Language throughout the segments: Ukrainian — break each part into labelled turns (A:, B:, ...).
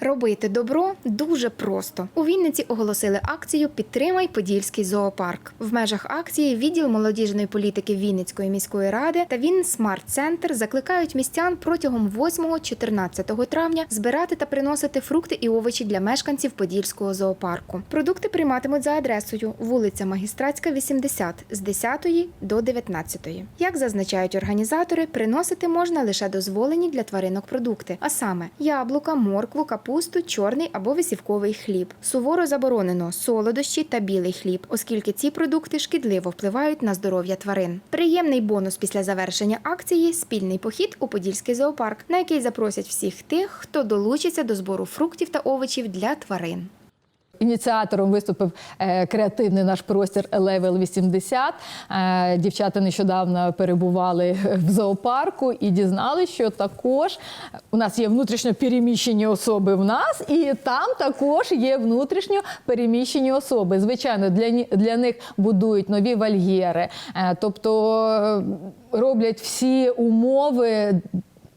A: Робити добро дуже просто. У Вінниці оголосили акцію Підтримай Подільський зоопарк. В межах акції відділ молодіжної політики Вінницької міської ради та Він Смарт Центр закликають містян протягом 8-14 травня збирати та приносити фрукти і овочі для мешканців Подільського зоопарку. Продукти прийматимуть за адресою вулиця Магістратська, 80 з 10 до 19. Як зазначають організатори, приносити можна лише дозволені для тваринок продукти, а саме яблука, моркву, чорний або висівковий хліб. Суворо заборонено солодощі та білий хліб, оскільки ці продукти шкідливо впливають на здоров'я тварин. Приємний бонус після завершення акції спільний похід у Подільський зоопарк, на який запросять всіх тих, хто долучиться до збору фруктів та овочів для тварин.
B: Ініціатором виступив е, креативний наш простір Level 80. Е, дівчата нещодавно перебували в зоопарку і дізналися, що також у нас є внутрішньо переміщені особи в нас, і там також є внутрішньо переміщені особи. Звичайно, для, для них будують нові вольєри, е, тобто роблять всі умови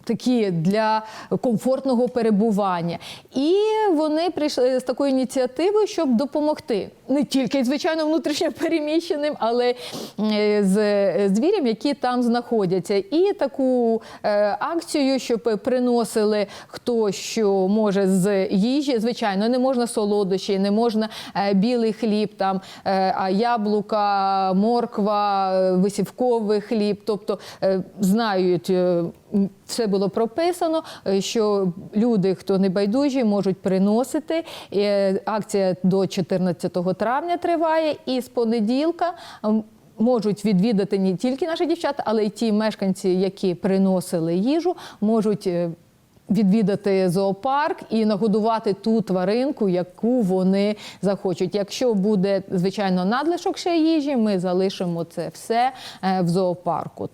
B: такі для комфортного перебування. І вони прийшли з такою ініціативою, щоб допомогти не тільки, звичайно, внутрішньо переміщеним, але е, з звірям, які там знаходяться. І таку е, акцію, щоб приносили хто що може з їжі. Звичайно, не можна солодощі, не можна е, білий хліб, там, е, а яблука, морква, е, висівковий хліб. Тобто е, знають. Все було прописано, е, що люди, хто не байдужі, можуть приносити. Е, Акція до 14 травня триває, і з понеділка. Можуть відвідати не тільки наші дівчата, але й ті мешканці, які приносили їжу, можуть е, відвідати зоопарк і нагодувати ту тваринку, яку вони захочуть. Якщо буде звичайно надлишок ще їжі, ми залишимо це все в зоопарку.